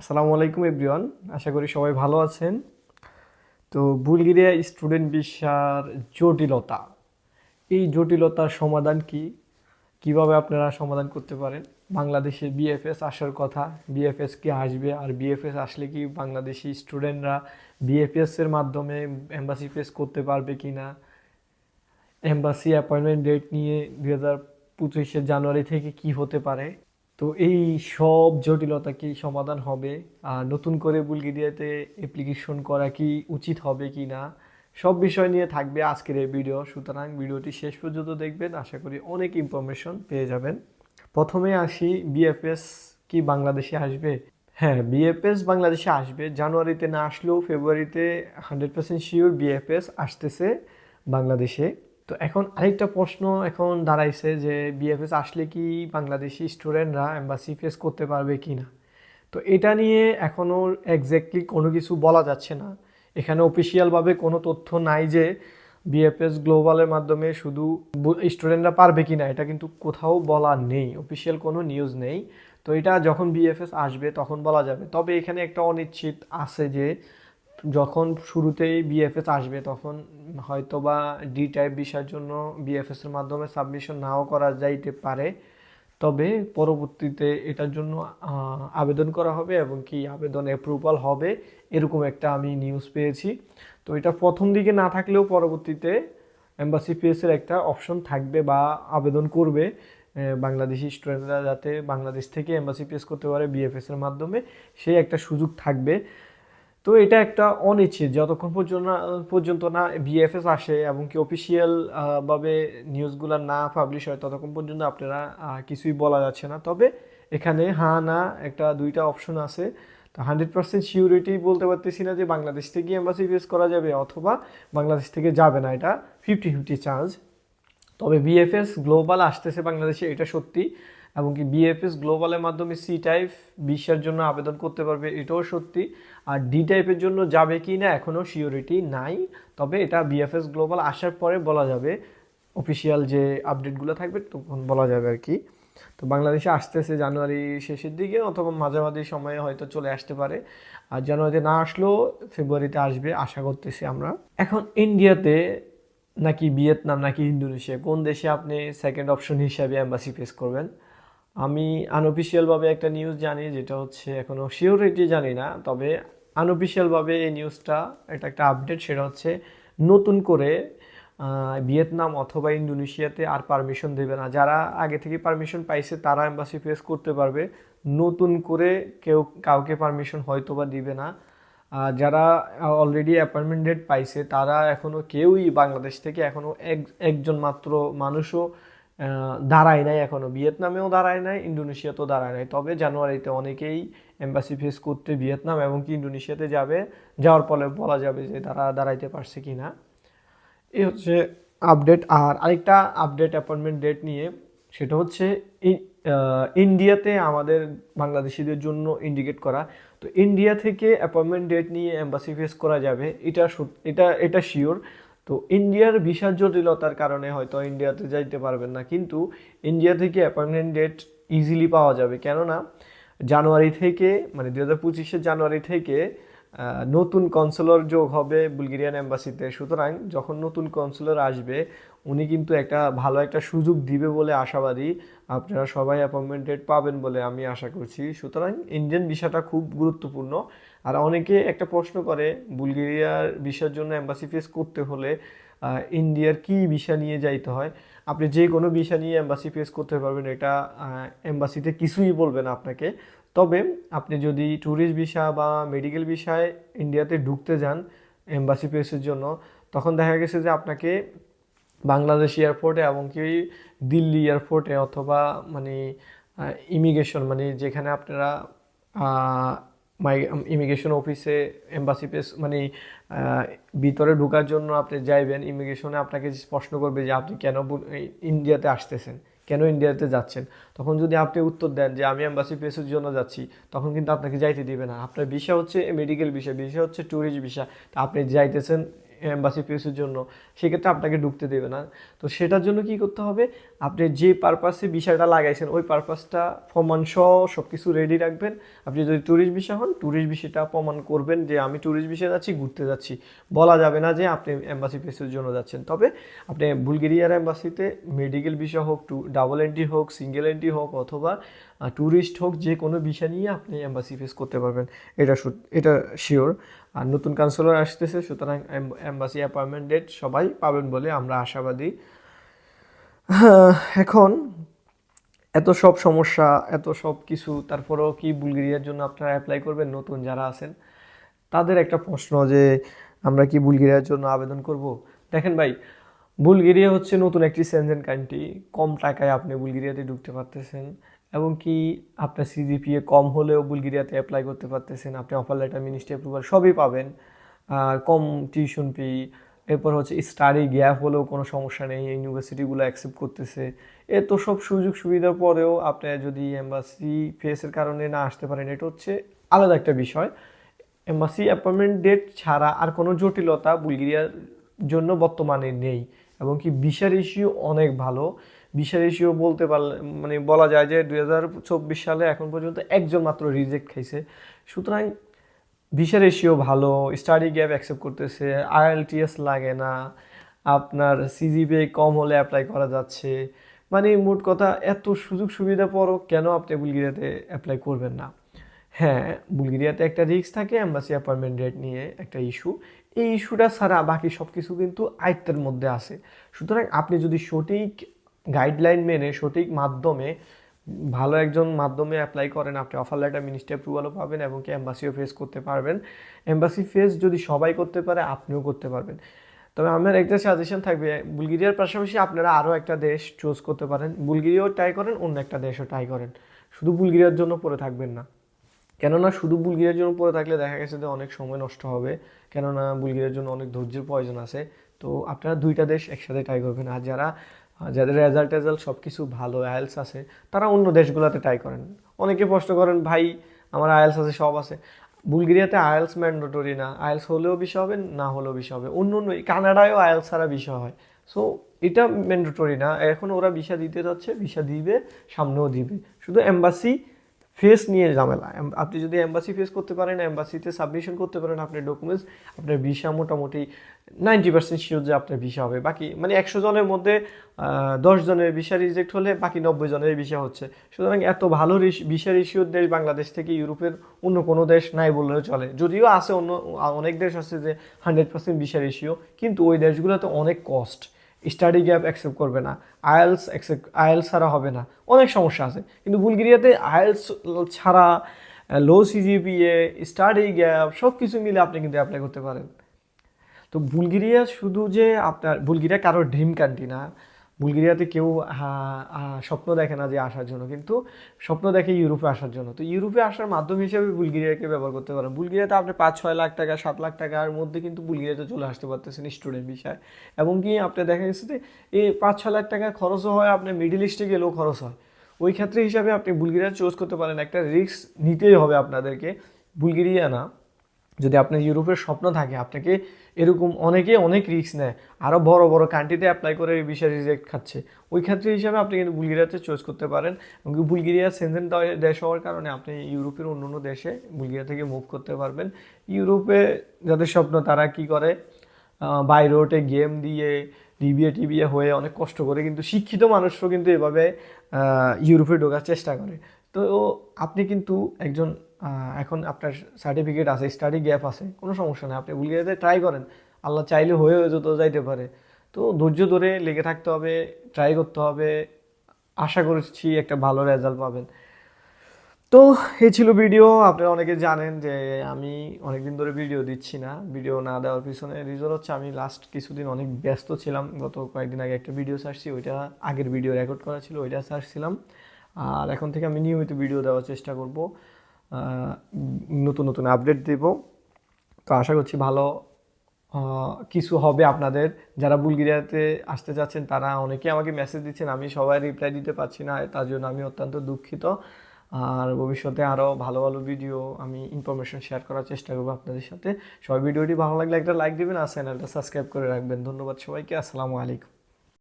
আসসালামু আলাইকুম, এভরিওয়ান। আশা করি সবাই ভালো আছেন। তো বুলগেরিয়া স্টুডেন্ট ভিসার জটিলতা। এই জটিলতার সমাধান কি? কীভাবে আপনারা সমাধান করতে পারেন? বাংলাদেশে বিএফএস আসার কথা, বিএফএস কি আসবে? আর বিএফএস আসলে কি বাংলাদেশি স্টুডেন্টরা বিএফএস এর মাধ্যমে এম্বাসি ফেস করতে পারবে কি না এম্বাসি অ্যাপয়েন্টমেন্ট ডেট নিয়ে দু হাজার পঁচিশে জানুয়ারি থেকে কি হতে পারে? তো এই সব জটিলতা কি সমাধান হবে? আর নতুন করে বুলগেরিয়াতে অ্যাপ্লিকেশন করা কি উচিত হবে কি না? সব বিষয় নিয়ে থাকবে আজকের এই ভিডিও সুতরাং ভিডিওটি শেষ পর্যন্ত দেখবেন। আশা করি অনেক ইনফরমেশন পেয়ে যাবেন। প্রথমে আসি বিএফএস কি বাংলাদেশে আসবে? হ্যাঁ বিএফএস বাংলাদেশে আসবে। জানুয়ারিতে না আসলেও ফেব্রুয়ারিতে হান্ড্রেড পার্সেন্ট শিওর বিএফএস আসতেছে বাংলাদেশে। তো এখন আরেকটা প্রশ্ন এখন দাঁড়াইছে যে বিএফএস আসলে কি বাংলাদেশি স্টুডেন্টরা এম্বাসি ফেস করতে পারবে কি না তো এটা নিয়ে এখনও এক্স্যাক্টলি কোনো কিছু বলা যাচ্ছে না। এখানে অফিসিয়ালভাবে কোনো তথ্য নাই যে বিএফএস গ্লোবালের মাধ্যমে শুধু স্টুডেন্টরা পারবে কি না এটা কিন্তু কোথাও বলা নেই। অফিসিয়াল কোনো নিউজ নেই। তো এটা যখন বিএফএস আসবে তখন বলা যাবে। তবে এখানে একটা অনিশ্চিত আছে যে যখন শুরুতেই বিএফএস আসবে, তখন হয়তো বা ডি টাইপ ভিসার জন্য বিএফএস এর মাধ্যমে সাবমিশন নাও করা যাইতে পারে। তবে পরবর্তীতে এটার জন্য আবেদন করা হবে এবং কি আবেদন অ্যাপ্রুভাল হবে, এরকম একটা আমি নিউজ পেয়েছি। তো এটা প্রথম দিকে না থাকলেও পরবর্তীতে এম্বাসি ফেসের একটা অপশন থাকবে বা আবেদন করবে বাংলাদেশি স্টুডেন্টরা যাতে বাংলাদেশ থেকে এম্বাসি ফেস করতে পারে বিএফএস এর মাধ্যমে, সেই একটা সুযোগ থাকবে। তো এটা একটা অনিশ্চিত, যতক্ষণ পর্যন্ত পর্যন্ত না বিএফএস আসে এবং কি অফিসিয়াল ভাবে নিউজগুলো না পাবলিশ হয়, ততক্ষণ পর্যন্ত আপনারা কিছুই বলা যাচ্ছে না। তবে এখানে হ্যাঁ না একটা দুইটা অপশন আছে। তো হান্ড্রেড পার্সেন্ট সিউরিটি বলতে পারতেছি না যে বাংলাদেশ থেকে এম্বাসি ফেস করা যাবে অথবা বাংলাদেশ থেকে যাবে না, এটা ফিফটি ফিফটি চান্স তবে বিএফএস গ্লোবাল আসতেছে বাংলাদেশে, এটা সত্যি। এবং কি বিএফএস গ্লোবালের মাধ্যমে সি টাইপ বিশ্বের জন্য আবেদন করতে পারবে, এটাও সত্যি। আর ডি টাইপের জন্য যাবে কি না এখনও সিওরিটি নাই। তবে এটা বিএফএস গ্লোবাল আসার পরে বলা যাবে। অফিসিয়াল যে আপডেটগুলো থাকবে, তখন বলা যাবে আর কি। তো বাংলাদেশে আসতেছে জানুয়ারি শেষের দিকে, অথবা মাঝামাঝি সময়ে হয়তো চলে আসতে পারে। আর জানুয়ারিতে না আসলেও ফেব্রুয়ারিতে আসবে, আশা করতেছি আমরা। এখন ইন্ডিয়াতে নাকি ভিয়েতনাম নাকি ইন্দোনেশিয়া কোন দেশে আপনি সেকেন্ড অপশন হিসাবে অ্যাম্বাসি ফেস করবেন? আমি আনঅফিসিয়ালভাবে একটা নিউজ জানি, যেটা হচ্ছে এখনও সিওরিটি জানি না, তবে আনঅফিসিয়ালভাবে এই নিউজটা এটা একটা আপডেট সেটা হচ্ছে নতুন করে ভিয়েতনাম অথবা ইন্দোনেশিয়াতে আর পারমিশন দেবে না। যারা আগে থেকে পারমিশন পাইছে, তারা এম্বাসি ফেস করতে পারবে। নতুন করে কেউ কাউকে পারমিশন হয়তো বা দিবে না। যারা অলরেডি অ্যাপয়েন্টমেন্ট ডেট পাইছে, তারা এখনও কেউই বাংলাদেশ থেকে এখনও এক, একজন মাত্র মানুষও দাঁড়ায় নাই এখনও ভিয়েতনামেও দাঁড়ায় নাই, ইন্দোনেশিয়াতেও দাঁড়ায় নাই। তবে জানুয়ারিতে অনেকেই এম্বাসি ফেস করতে ভিয়েতনাম এবং কি ইন্দোনেশিয়াতে যাবে। যাওয়ার ফলে বলা যাবে যে তারা দাঁড়াইতে পারছে কি না এই হচ্ছে আপডেট আর আরেকটা আপডেট অ্যাপয়েন্টমেন্ট ডেট নিয়ে, সেটা হচ্ছে ইন্ডিয়াতে আমাদের বাংলাদেশিদের জন্য ইন্ডিকেট করা। তো ইন্ডিয়া থেকে অ্যাপয়েন্টমেন্ট ডেট নিয়ে এম্বাসি ফেস করা যাবে। এটা এটা এটা শিওর তো ইন্ডিয়ার ভিসার জটিলতার কারণে হয়তো ইন্ডিয়াতে যাইতে পারবেন না, কিন্তু ইন্ডিয়া থেকে অ্যাপয়েন্টমেন্ট ডেট ইজিলি পাওয়া যাবে। কেননা জানুয়ারি থেকে মানে দু হাজার পঁচিশের জানুয়ারি থেকে নতুন কনসুলার যোগ হবে বুলগেরিয়ান এম্বাসিতে সুতরাং যখন নতুন কনসুলার আসবে উনি কিন্তু একটা ভালো একটা সুযোগ দিবে বলে আশাবাদী। আপনারা সবাই অ্যাপয়েন্টমেন্ট ডেট পাবেন বলে আমি আশা করছি। সুতরাং ইন্ডিয়ান ভিসাটা খুব গুরুত্বপূর্ণ। আর অনেকে একটা প্রশ্ন করে, বুলগেরিয়ার ভিসার জন্য এম্বাসি ফেস করতে হলে ইন্ডিয়ার কি ভিসা নিয়ে যাইতে হয়? আপনি যে কোনো ভিসা নিয়ে এম্বাসি ফেস করতে পারবেন, এটা এম্বাসিতে কিছুই বলবে না আপনাকে। তবে আপনি যদি ট্যুরিস্ট ভিসা বা মেডিকেল ভিসায় ইন্ডিয়াতে ঢুকতে যান এম্বাসি ফেসের জন্য, তখন দেখা গেছে যে আপনাকে বাংলাদেশ এয়ারপোর্টে এমনকি দিল্লি এয়ারপোর্টে অথবা মানে ইমিগ্রেশন মানে যেখানে আপনারা মাই ইমিগ্রেশন অফিসে এম্বাসি পেস মানে ভিতরে ঢোকার জন্য আপনি যাইবেন ইমিগ্রেশনে আপনাকে প্রশ্ন করবে যে আপনি কেন ইন্ডিয়াতে আসতেছেন, কেন ইন্ডিয়াতে যাচ্ছেন, তখন যদি আপনি উত্তর দেন যে আমি এম্বাসি পেসের জন্য যাচ্ছি, তখন কিন্তু আপনাকে যাইতে দিবে না। আপনার বিষয় হচ্ছে মেডিকেল বিষয় বিষয় হচ্ছে ট্যুরিস্ট বিষয় তা আপনি যাইতেছেন এম্বাসি পিএসের জন্য, সেক্ষেত্রে আপনাকে ঢুকতে দেবে না। তো সেটার জন্য কি করতে হবে? আপনি যে পারপাসে বিষয়টা লাগাইছেন, ওই পারপাসটা প্রমাণ সহ সব কিছু রেডি রাখবেন। আপনি যদি ট্যুরিস্ট ভিসা হন ট্যুরিস্ট ভিসাটা প্রমাণ করবেন যে আমি ট্যুরিস্ট ভিসা যাচ্ছি, ঘুরতে যাচ্ছি। বলা যাবে না যে আপনি এম্বাসি পিএসের জন্য যাচ্ছেন। তবে আপনি বুলগেরিয়ার এম্বাসিতে মেডিকেল ভিসা হোক টু ডাবল এন্ট্রি হোক সিঙ্গেল এন্ট্রি হোক, অথবা ট্যুরিস্ট হোক যে কোনো বিষয় নিয়ে আপনি এম্বাসি ফেস করতে পারবেন, এটা এটা শিওর আর নতুন কাউন্সিলর আসতেছে, সুতরাং এম্বাসি অ্যাপয়েন্টমেন্ট ডেট সবাই পাবেন বলে আমরা আশাবাদী। এখন এত সব সমস্যা, এত সব কিছু, তারপরেও কি বুলগেরিয়ার জন্য আপনারা অ্যাপ্লাই করবেন, নতুন যারা আছেন, তাদের একটা প্রশ্ন যে আমরা কি বুলগেরিয়ার জন্য আবেদন করব? দেখেন ভাই, বুলগেরিয়া হচ্ছে নতুন একটি সেনজেন কান্ট্রি কম টাকায় আপনি বুলগেরিয়াতে ঢুকতে পারতেছেন। এবং কি আপনার সিজিপিএ কম হলেও বুলগেরিয়াতে অ্যাপ্লাই করতে পারতেছেন, আপনি অফার লেটার মিনিস্ট্রি অ্যাপ্রুভাল সবই পাবেন। কম টিউশন ফি এরপর হচ্ছে স্টাডি গ্যাপ হলেও কোনো সমস্যা নেই ইউনিভার্সিটিগুলো অ্যাকসেপ্ট করতেছে। এ তো সব সুযোগ সুবিধার পরেও আপনি যদি এম্বাসি ফেসের কারণে না আসতে পারেন, এটা হচ্ছে আলাদা একটা বিষয়। এম্বাসি অ্যাপয়েন্টমেন্ট ডেট ছাড়া আর কোনো জটিলতা বুলগেরিয়ার জন্য বর্তমানে নেই, এবং কি ভিসা রেশিও অনেক ভালো। ভিসা রেশিও বলতে পারলে মানে বলা যায় যে দুই হাজার চব্বিশ সালে এখন পর্যন্ত একজন মাত্র রিজেক্ট খাইছে। সুতরাং ভিসা রেশিও ভালো, স্টাডি গ্যাপ অ্যাকসেপ্ট করতেছে আইএলটিএস লাগে না, আপনার সিজিপিএ কম হলে অ্যাপ্লাই করা যাচ্ছে। মানে মোট কথা, এত সুযোগ সুবিধা পরও কেন আপনি বুলগেরিয়াতে অ্যাপ্লাই করবেন না? হ্যাঁ বুলগেরিয়াতে একটা রিস্ক থাকে এম্বাসি অ্যাপয়েন্টমেন্ট ডেট নিয়ে একটা ইস্যু এই ইস্যুটা ছাড়া বাকি সব কিছু কিন্তু আয়ত্তের মধ্যে আছে। সুতরাং আপনি যদি সঠিক গাইডলাইন মেনে সঠিক মাধ্যমে ভালো একজন মাধ্যমে অ্যাপ্লাই করেন, আপনি অফার লেটার মিনিস্ট্রি অ্যাপ্রুভালও পাবেন এবং কি অ্যাম্বাসিও ফেস করতে পারবেন। অ্যাম্বাসি ফেস যদি সবাই করতে পারে, আপনিও করতে পারবেন। তবে আমার একটা সাজেশন থাকবে, বুলগেরিয়ার পাশাপাশি আপনারা আরও একটা দেশ চুজ করতে পারেন। বুলগেরিয়াও ট্রাই করেন, অন্য একটা দেশও ট্রাই করেন। শুধু বুলগেরিয়ার জন্য পড়ে থাকবেন না। কেননা শুধু বুলগেরিয়ার জন্য পড়ে থাকলে দেখা গেছে যে অনেক সময় নষ্ট হবে। কেননা বুলগেরিয়ার জন্য অনেক ধৈর্যের প্রয়োজন আছে। তো আপনারা দুইটা দেশ একসাথে ট্রাই করবেন। আর যারা যাদের রেজাল্ট টেজাল্ট সব কিছু ভালো আয়েলস আছে, তারা অন্য দেশগুলোতে ট্রাই করেন। অনেকে প্রশ্ন করেন, ভাই, আমার আয়েলস আছে, সব আছে। বুলগেরিয়াতে আয়েলস ম্যান্ডেটরি না। আয়েলস হলেও বিষয় হবে, না হলেও বিষয় হবে। অন্য অন্য, কানাডায়ও আয়েলস ছাড়া বিষয় হয়। সো এটা ম্যান্ডেটরি না। এখন ওরা ভিসা দিতে যাচ্ছে ভিসা দিবে, সামনেও দিবে। শুধু এম্বাসি ফেস নিয়ে ঝামেলা। আপনি যদি এম্বাসি ফেস করতে পারেন এম্বাসিতে সাবমিশন করতে পারেন আপনার ডকুমেন্টস আপনার ভিসা মোটামুটি নাইনটি পার্সেন্ট শিওর যে আপনার ভিসা হবে। বাকি মানে একশো জনের মধ্যে দশ জনের ভিসা রিজেক্ট হলে বাকি নব্বই জনের ভিসা হচ্ছে। সুতরাং এত ভালো ভিসা রিসিওর দেশ বাংলাদেশ থেকে ইউরোপের অন্য কোনো দেশ নাই বললেও চলে। যদিও আছে অন্য, অনেক দেশ আছে যে হান্ড্রেড পার্সেন্ট ভিসা রেশিও কিন্তু ওই দেশগুলোতে অনেক কস্ট স্টাডি গ্যাপ অ্যাকসেপ্ট করবে না আয়েলস অ্যাকসেপ্ট আয়েলস ছাড়া হবে না। অনেক সমস্যা আছে। কিন্তু বুলগেরিয়াতে আয়েলস ছাড়া লো সিজিপিএ স্টাডি গ্যাপ সব কিছু মিলে আপনি কিন্তু অ্যাপ্লাই করতে পারেন। তো বুলগেরিয়া শুধু যে আপনার, বুলগেরিয়া কারোর ড্রিম কান্ট্রি না। বুলগেরিয়াতে কেউ স্বপ্ন দেখে না যে আসার জন্য, কিন্তু স্বপ্ন দেখে ইউরোপে আসার জন্য। তো ইউরোপে আসার মাধ্যম হিসেবে বুলগেরিয়াকে ব্যবহার করতে পারেন। বুলগেরিয়াতে আপনি পাঁচ, ছয় লাখ টাকা, সাত লাখ টাকার মধ্যে কিন্তু বুলগেরিয়াতে চলে আসতে পারতেছেন স্টুডেন্ট বিষয় এবং কি আপনি দেখা গেছে যে এই পাঁচ, ছয় লাখ টাকা খরচও হয়, আপনি মিডিল ইস্টে গেলেও খরচ হয়। ওই ক্ষেত্রে হিসাবে আপনি বুলগেরিয়া চুজ করতে পারেন। একটা রিস্ক নিতেই হবে আপনাদেরকে। বুলগেরিয়া না, যদি আপনার ইউরোপের স্বপ্ন থাকে, আপনাকে এরকম অনেকে অনেক রিস্ক নেয়। আরও বড় বড় কান্ট্রিতে অ্যাপ্লাই করে বিষয় রিজেক্ট খাচ্ছে। ওই ক্ষেত্রে হিসাবে আপনি কিন্তু বুলগেরিয়াতে চয়েস করতে পারেন এবং বুলগেরিয়া সেনজেন দেশ হওয়ার কারণে আপনি ইউরোপের অন্য অন্য দেশে বুলগেরিয়া থেকে মুভ করতে পারবেন। ইউরোপে যাদের স্বপ্ন তারা কি করে? বাই রোডে গেম দিয়ে ডিবিএ টিবিএ হয়ে অনেক কষ্ট করে কিন্তু শিক্ষিত মানুষও কিন্তু এভাবে ইউরোপে ঢোকার চেষ্টা করে। তো আপনি কিন্তু একজন এখন আপনার সার্টিফিকেট আছে স্টাডি গ্যাপ আছে, কোনো সমস্যা নেই। আপনি বুলগেরিয়াতে ট্রাই করেন। আল্লাহ চাইলে হয়ে যেত যাইতে পারে। তো ধৈর্য ধরে লেগে থাকতে হবে ট্রাই করতে হবে। আশা করছি একটা ভালো রেজাল্ট পাবেন। তো এই ছিল ভিডিও আপনারা অনেকে জানেন যে আমি অনেকদিন ধরে ভিডিও দিচ্ছি না। ভিডিও না দেওয়ার পিছনে রিজন হচ্ছে আমি লাস্ট কিছুদিন অনেক ব্যস্ত ছিলাম। গত কয়েকদিন আগে একটা ভিডিও ছাড়ছি ওইটা আগের ভিডিও রেকর্ড করা ছিল, ওইটা ছাড়ছিলাম আর এখন থেকে আমি নিয়মিত ভিডিও দেওয়ার চেষ্টা করব। নতুন নতুন আপডেট দেব। তো আশা করছি ভালো কিছু হবে আপনাদের। যারা বুলগেরিয়াতে আসতে চাচ্ছেন তারা অনেকে আমাকে মেসেজ দিচ্ছেন, আমি সবাই রিপ্লাই দিতে পারছি না, তার জন্য আমি অত্যন্ত দুঃখিত। আর ভবিষ্যতে আরও ভালো ভালো ভিডিও আমি ইনফরমেশন শেয়ার করার চেষ্টা করব আপনাদের সাথে। সবাই ভিডিওটি ভালো লাগলে একটা লাইক দিবেন, আর চ্যানেলটা সাবস্ক্রাইব করে রাখবেন। ধন্যবাদ সবাইকে, আসসালামু আলাইকুম।